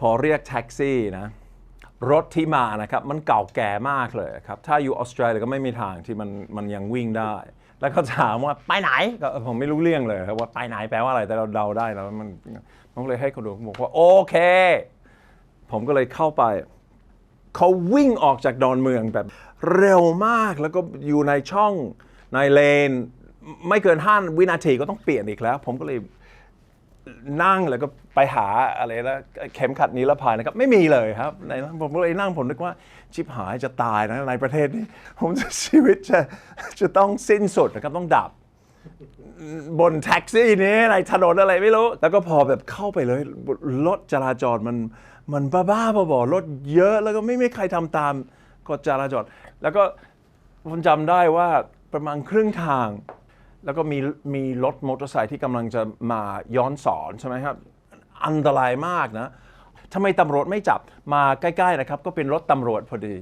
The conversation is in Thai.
พอเรียกแท็กซี่นะรถที่มานะครับมันเก่าแก่มากเลยครับถ้าอยู่ออสเตรเลียก็ไม่มีทางที่มันมันยังวิ่งได้ แล้วก็ถามว่าไปไหนก็ผมไม่รู้เรื่องเลยครับว่าไปไหนแปลว่าอะไรแต่เราเดาได้แล้วมันผมเลยให้เขาดูบอกว่าโอเค ผมก็เลยเข้าไปเขาวิ่งออกจากดอนเมืองแบบเร็วมากแล้วก็อยู่ในช่องในเลน ไม่เกินห้าวินาทีก็ต้องเปลี่ยนอีกแล้ว ผมก็เลย นั่งแล้วก็ไปหาอะไรแล้วเข็มขัดนิรภัยนะครับ ไม่มีเลยครับในผมก็เลยนั่งผมนึกว่าชิบหายจะตายนะในประเทศนี้ ผมจะชีวิตจะจะต้องสิ้นสุดนะครับต้องดับบนแท็กซี่นี้ในถนนอะไรไม่รู้ แล้วก็พอแบบเข้าไปเลยรถจราจรมันมันบ้าๆบอๆรถเยอะแล้วก็ไม่ไมีใครทำตามกฎจราจรแล้วก็ผมจำได้ว่าประมาณครึ่งทาง แล้วก็มีมีรถมอเตอร์ไซค์ที่กำลังจะมาย้อนสอนใช่ไหมครับ อันตรายมากนะทำไมตำรวจไม่จับมาใกล้ ๆ นะครับ ก็เป็นรถตำรวจพอดี